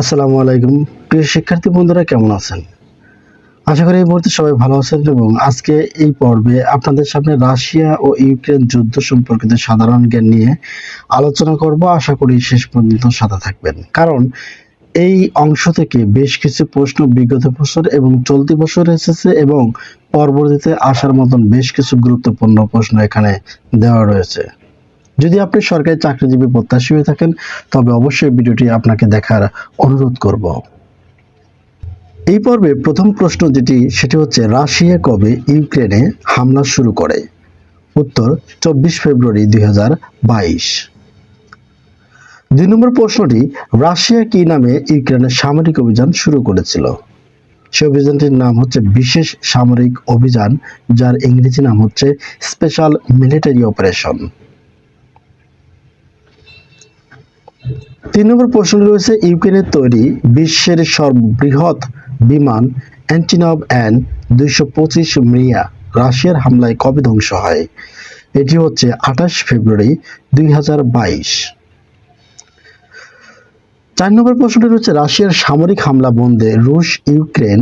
আসসালামু আলাইকুম। প্রিয় শিক্ষার্থী বন্ধুরা, কেমন আছেন? আশা করি এই মুহূর্তে সবাই ভালো আছেন এবং আজকে এই পর্বে আপনাদের সামনে রাশিয়া ও ইউক্রেন যুদ্ধ সম্পর্কিত সাধারণ জ্ঞান নিয়ে আলোচনা করব। আশা করি শেষ পর্যন্ত সাথে থাকবেন। কারণ এই অংশ থেকে বেশ কিছু প্রশ্ন বিগত বছর এবং চলতি বছর এসেছে এবং পরবর্তীতে আসার মতন বেশ কিছু গুরুত্বপূর্ণ প্রশ্ন এখানে দেওয়া রয়েছে। যদি আপনি সরকারি চাকরিজীবী প্রত্যাশী হয়ে থাকেন, তবে অবশ্যই ভিডিওটি আপনাকে দেখার অনুরোধ করব। এই পর্বে প্রথম প্রশ্ন যেটি, সেটি হচ্ছে, রাশিয়া কবে ইউক্রেনে হামলা শুরু করে? উত্তর, চব্বিশ ফেব্রুয়ারি দুই দুই নম্বর প্রশ্নটি, রাশিয়া কি নামে ইউক্রেনের সামরিক অভিযান শুরু করেছিল? সে অভিযানটির নাম হচ্ছে বিশেষ সামরিক অভিযান, যার ইংরেজি নাম হচ্ছে স্পেশাল মিলিটারি অপারেশন তিন নম্বর প্রশ্ন রয়েছে, ইউক্রেনের তৈরি বিশ্বের সর্ববৃহৎ বিমান অ্যান্টিনভ অ্যান দুইশো পঁচিশ মিয়া রাশিয়ার হামলায় কবে ধ্বংস হয়? এটি হচ্ছে আঠাশ ফেব্রুয়ারি দুই চার নম্বর প্রশ্নটি রয়েছে, রাশিয়ার সামরিক হামলা বন্ধে রুশ ইউক্রেন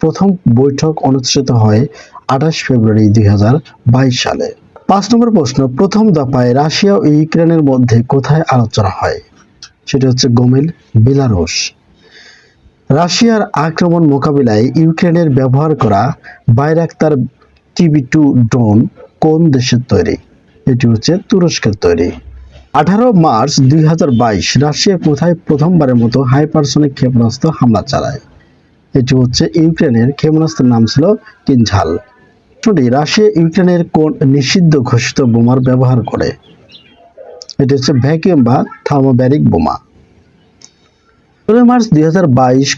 প্রথম বৈঠক অনুষ্ঠিত হয় আঠাশ ফেব্রুয়ারি দুই হাজার বাইশ সালে। পাঁচ নম্বর প্রশ্ন, প্রথম দফায় রাশিয়া ও ইউক্রেনের মধ্যে কোথায় আলোচনা হয়? সেটি হচ্ছে গোমেল, বেলারুশ। রাশিয়ার আক্রমণ মোকাবিলায় ইউক্রেনের ব্যবহার করা বাইরাক্তার টিভি টু ড্রোন কোন দেশের তৈরি? এটি হচ্ছে তুরস্কের তৈরি। আঠারো মার্চ দুই রাশিয়া কোথায় প্রথমবারের মতো হাইপারসনিক ক্ষেপণাস্ত্র হামলা চালায়? এটি হচ্ছে ইউক্রেনের ক্ষেপণাস্ত্রের নাম ছিল কিনঝাল। প্রশ্নটি রাশিয়া ইউক্রেনের কোন নিষিদ্ধ ঘোষিত বোমার ব্যবহার করে? এটি হচ্ছে ভ্যাকিউম বা থার্মোব্যারিক বোমা। ষোলোই মার্চ দুই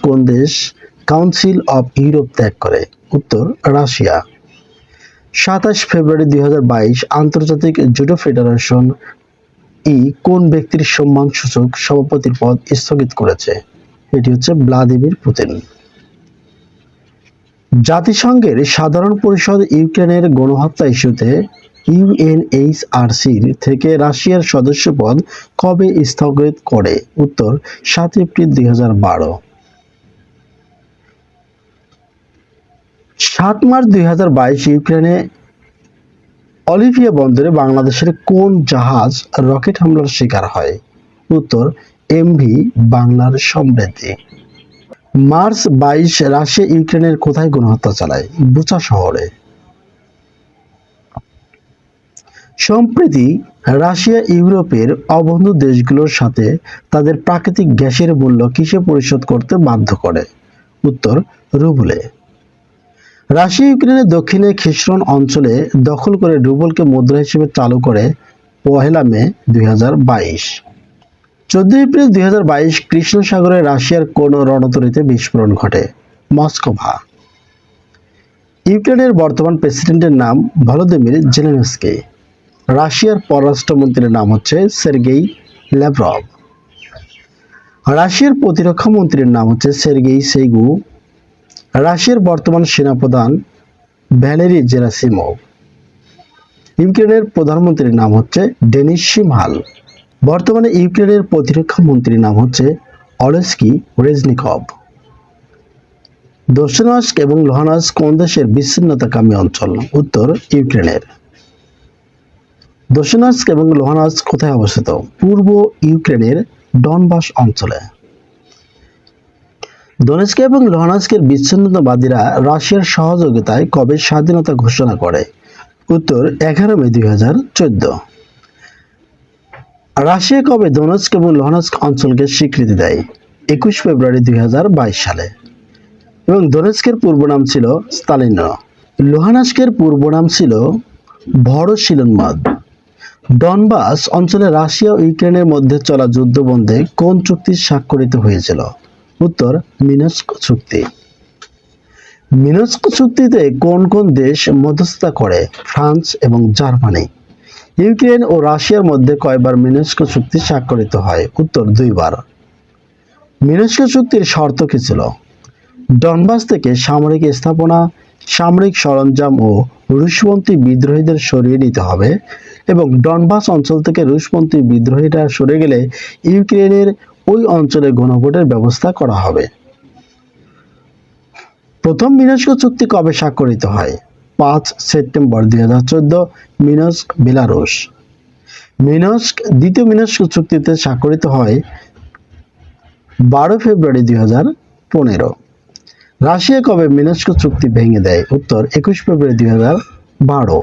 কোন দেশ কাউন্সিল অফ ইউরোপ ত্যাগ করে? উত্তর, রাশিয়া। সাতাশ ফেব্রুয়ারি দুই হাজার বাইশ আন্তর্জাতিক জুডো ফেডারেশন ই কোন ব্যক্তির সম্মানসূচক সভাপতির পদ স্থগিত করেছে? এটি হচ্ছে ভ্লাদিমির পুতিন। জাতিসংঘের সাধারণ পরিষদ ইউক্রেনের গণহত্যা ইস্যুতে ইউএনএইচআরসির থেকে রাশিয়ার সদস্যপদ কবে স্থগিত করে? উত্তর, সাত এপ্রিল দুই হাজার বারো। সাত মার্চ দুই হাজার বাইশ ইউক্রেনে অলিভিয়া বন্দরে বাংলাদেশের কোন জাহাজ রকেট হামলার শিকার হয়? উত্তর, এমভি, বাংলার সমৃদ্ধি। মার্চ বাইশ রাশিয়া ইউক্রেনের কোথায় গণহত্যা চালায়? বুচা শহরে। সম্প্রতি রাশিয়া ইউরোপের অবন্ধু দেশগুলোর সাথে তাদের প্রাকৃতিক গ্যাসের মূল্য কিসে পরিশোধ করতে বাধ্য করে? উত্তর, রুবলে। রাশিয়া ইউক্রেনের দক্ষিণে খিসরন অঞ্চলে দখল করে রুবলকে মুদ্রা হিসেবে চালু করে পহেলা মে দুই হাজার বাইশ। চোদ্দ এপ্রিল দুই হাজার বাইশ কৃষ্ণ সাগরে রাশিয়ার কোন রণতরীতে বিস্ফোরণ ঘটে? মস্কোভা। ইউক্রেনের বর্তমান প্রেসিডেন্টের নাম ভলোদিমির জেলেনস্কি। রাশিয়ার পররাষ্ট্রমন্ত্রীর নাম হচ্ছে সের্গেই ল্যাভরভ রাশিয়ার প্রতিরক্ষা মন্ত্রীর নাম হচ্ছে সের্গেই সেইগু। রাশিয়ার বর্তমান সেনাপ্রধান ভ্যালেরি জেরাসিমোভ। ইউক্রেনের প্রধানমন্ত্রীর নাম হচ্ছে ডেনিস সিমহাল। বর্তমানে ইউক্রেনের প্রতিরক্ষা মন্ত্রীর নাম হচ্ছে অলেস্কি রেজনিকভ। দক্ষিণাস্ক এবং লোহানাস্ক কোন দেশের বিচ্ছিন্নতাকামী অঞ্চল? উত্তর ইউক্রেনের। দক্ষিণাস্ক এবং লোহানাস্ক কোথায় অবস্থিত? পূর্ব ইউক্রেনের ডনবাস অঞ্চলে। দনেস্ক এবং লোহানাস্কের বিচ্ছিন্নতাবাদীরা রাশিয়ার সহযোগিতায় কবে স্বাধীনতা ঘোষণা করে? উত্তর এগারো মে দুই হাজার চোদ্দ। রাশিয়া কবে দোনস্ক এবং লোহানস্ক অঞ্চলকে স্বীকৃতি দেয়? একুশ ফেব্রুয়ারি দুই হাজার বাইশ সালে। এবং দোনেস্কের পূর্ব নাম ছিল স্তালিন। লোহানাস্কের পূর্ব নাম ছিল ভরশিলনমাদ ডনবাস অঞ্চলে রাশিয়া ও ইউক্রেনের মধ্যে চলা যুদ্ধ বন্ধে কোন চুক্তি স্বাক্ষরিত হয়েছিল? উত্তর, মিনস্ক চুক্তি। মিনস্ক চুক্তিতে কোন কোন দেশ মধ্যস্থতা করে? ফ্রান্স এবং জার্মানি। ইউক্রেন ও রাশিয়ার মধ্যে কয়বার মিনস্ক চুক্তি স্বাক্ষরিত হয়? উত্তর দুইবার। মিনস্ক চুক্তির শর্ত কি ছিল? ডনবাস থেকে সামরিক স্থাপনা, সামরিক সরঞ্জাম ও রুশপন্থী বিদ্রোহীদের সরিয়ে নিতে হবে এবং ডনবাস অঞ্চল থেকে রুশপন্থী বিদ্রোহীরা সরে গেলে ইউক্রেনের ওই অঞ্চলে গণভোটের ব্যবস্থা করা হবে। প্রথম মিনস্ক চুক্তি কবে স্বাক্ষরিত হয়? পাঁচ সেপ্টেম্বর দুই হাজার চোদ্দ, মিনস্ক, বেলারুশ। মিনস্ক, দ্বিতীয় মিনস্ক চুক্তিতে স্বাক্ষরিত হয় বারো ফেব্রুয়ারি দুই হাজার পনেরো। রাশিয়া কবে মিনস্ক চুক্তি ভেঙে দেয়? উত্তর, একুশ ফেব্রুয়ারি দুই হাজার বারো।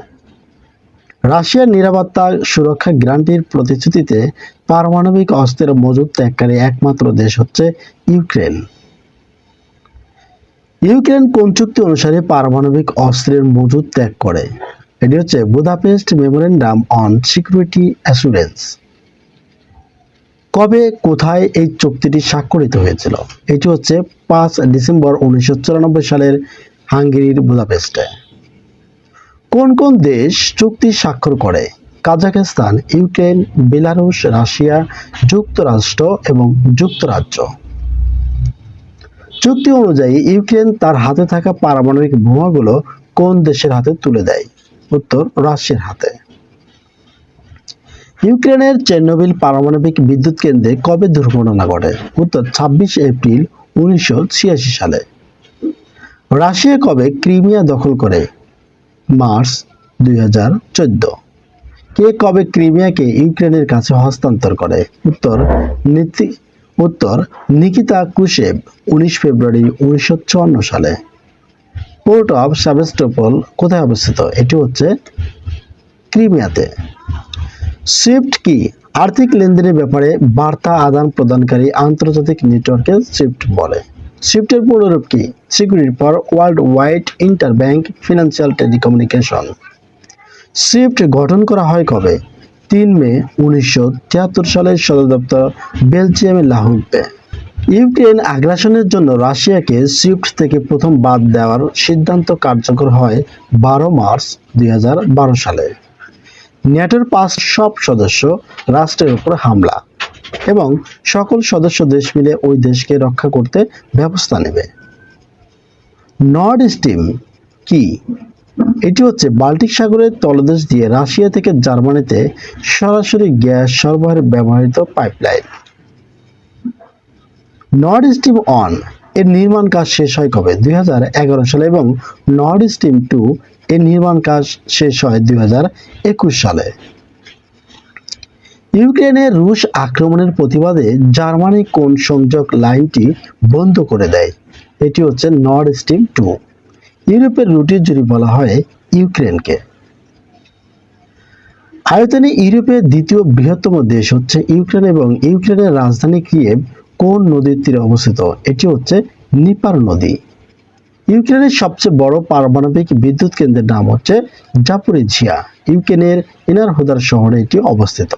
রাশিয়ার নিরাপত্তা সুরক্ষা গ্রান্টির প্রতিশ্রুতিতে পারমাণবিক অস্ত্রের মজুদ ত্যাগকারী একমাত্র দেশ হচ্ছে ইউক্রেন। ইউক্রেন কোন চুক্তি অনুসারে পারমাণবিক অস্ত্রের মজুদ ত্যাগ করে? এটি হচ্ছে Budapest memorandum on security assurance. কবে, কোথায় এই চুক্তিটি স্বাক্ষরিত হয়েছিল? এটি হচ্ছে পাঁচ ডিসেম্বর উনিশশো চুরানব্বই সালের হাঙ্গেরির বুদাপেস্টে। কোন কোন দেশ চুক্তি স্বাক্ষর করে? কাজাখস্তান, ইউক্রেন, বেলারুশ, রাশিয়া, যুক্তরাষ্ট্র এবং যুক্তরাজ্য। চুক্তি অনুযায়ী ইউক্রেন তার হাতে থাকা পারমাণবিক বোমাগুলো কোন দেশের হাতে তুলে দেয়? উত্তর, রাশিয়ার হাতে। ইউক্রেনের চেরনোবিল পারমাণবিক বিদ্যুৎ কেন্দ্রে কবে দুর্ঘটনা ঘটে? উত্তর, ছাব্বিশ এপ্রিল উনিশশো ছিয়াশি সালে। রাশিয়া কবে ক্রিমিয়া দখল করে? মার্চ দুই হাজার চোদ্দ। কে কবে ক্রিমিয়াকে ইউক্রেনের কাছে হস্তান্তর করে? উত্তর উত্তর, নিকিতা কুশেব, উনিশ ফেব্রুয়ারি উনিশশো চুয়ান্ন সালে। পোর্ট অফ সাবেস্টোপল কোথায় অবস্থিত? এটি হচ্ছে ক্রিমিয়াতে। সুইফট কি আর্থিক লেনদেনের ব্যাপারে বার্তা আদান প্রদানকারী আন্তর্জাতিক নেটওয়ার্কে সুইফট বলে। সুইফটের পুনরূপ কি? Security for world wide inter bank financial telecommunication SWIFT গঠন করা হয় কবে? তিন মে উনিশশো তিয়াত্তর সালে সদর দপ্তর বেলজিয়ামের লাহুতে ইউক্রেন আগ্রাসনের জন্য রাশিয়াকে সুইফট থেকে প্রথম বাদ দেওয়ার সিদ্ধান্ত কার্যকর হয় বারো মার্চ দুই সালে। ন্যাটোর পাঁচ সব সদস্য রাষ্ট্রের উপর হামলা এবং সকল সদস্য দেশ মিলে ওই দেশকে রক্ষা করতে ব্যবস্থা নেবে। নর্ড স্ট্রিম কি? এটি হচ্ছে বাল্টিক সাগরের তলদেশ দিয়ে রাশিয়া থেকে জার্মানিতে সরাসরি গ্যাস সরবরাহের ব্যবহৃত পাইপলাইন। নর্ড স্ট্রিম অন এর নির্মাণ কাজ শেষ হয় কবে? দুই সালে এবং নর্ড স্ট্রিম টু এর নির্মাণ কাজ শেষ হয় দুই হাজার একুশ সালে। ইউক্রেনের রুশ আক্রমণের প্রতিবাদে জার্মানি কোন সংযোগ লাইনটি বন্ধ করে দেয়? এটি হচ্ছে নর্ড স্ট্রিম টু ইউরোপের রুটির জুড়ে বলা হয় ইউক্রেনকে। আয়তনে ইউরোপের দ্বিতীয় বৃহত্তম দেশ হচ্ছে ইউক্রেন এবং ইউক্রেনের রাজধানী কিয়েভ কোন নদীর তীরে অবস্থিত? এটি হচ্ছে নিপার নদী। ইউক্রেনের সবচেয়ে বড় পারমাণবিক বিদ্যুৎ কেন্দ্রের নাম হচ্ছে জাপুরিঝিয়া ইউক্রেনের ইনারহুদার শহরে এটি অবস্থিত।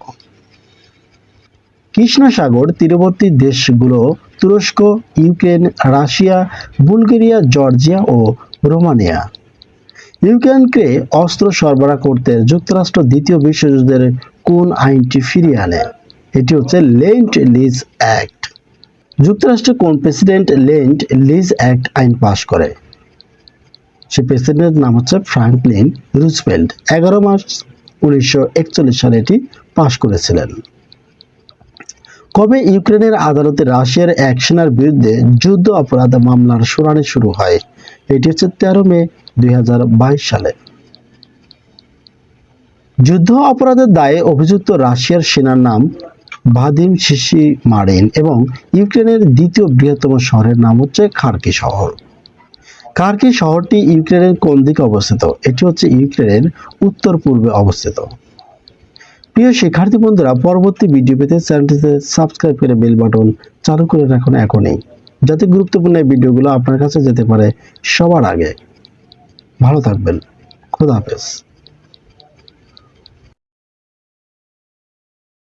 কৃষ্ণ সাগর তীরবর্তী দেশগুলো তুরস্ক, ইউক্রেন, রাশিয়া, বুলগেরিয়া, জর্জিয়া ও রোমানিয়া। ইউক্রেনকে অস্ত্র সরবরাহ করতে যুক্তরাষ্ট্র দ্বিতীয় বিশ্বযুদ্ধের কোন আইনটি ফিরিয়ে আনে? এটি হচ্ছে লেন্ট লিজ অ্যাক্ট। যুক্তরাষ্ট্রের কোন প্রেসিডেন্ট লেন্ট লিজ অ্যাক্ট আইন পাশ করে? সে প্রেসিডেন্টের নাম হচ্ছে ফ্রাঙ্কলিন রুজভেল্ট। এগারো মার্চ উনিশশো একচল্লিশ সালে এটি পাশ করেছিলেন। কবে ইউক্রেনের আদালতে রাশিয়ার এক সেনার বিরুদ্ধে যুদ্ধ অপরাধ মামলার শুনানি শুরু হয়? এটি হচ্ছে তেরো মে দুই সালে। যুদ্ধ অপরাধের দায়ে অভিযুক্ত রাশিয়ার সেনার নাম ভাদিম শিশি মারিন এবং ইউক্রেনের দ্বিতীয় বৃহত্তম শহরের নাম হচ্ছে খার্কি শহর। খার্কি শহরটি ইউক্রেনের কোন দিকে অবস্থিত? এটি হচ্ছে ইউক্রেনের উত্তর পূর্বে অবস্থিত। প্রিয় শিক্ষার্থী বন্ধুরা, পরবর্তী ভিডিও পেতে চ্যানেলটিতে সাবস্ক্রাইব করে বেল বাটন চালু করে রাখুন এখনই, যাতে গুরুত্বপূর্ণ ভিডিওগুলো আপনার কাছে যেতে পারে সবার আগে। ভালো থাকবেন। খোদা হাফেজ।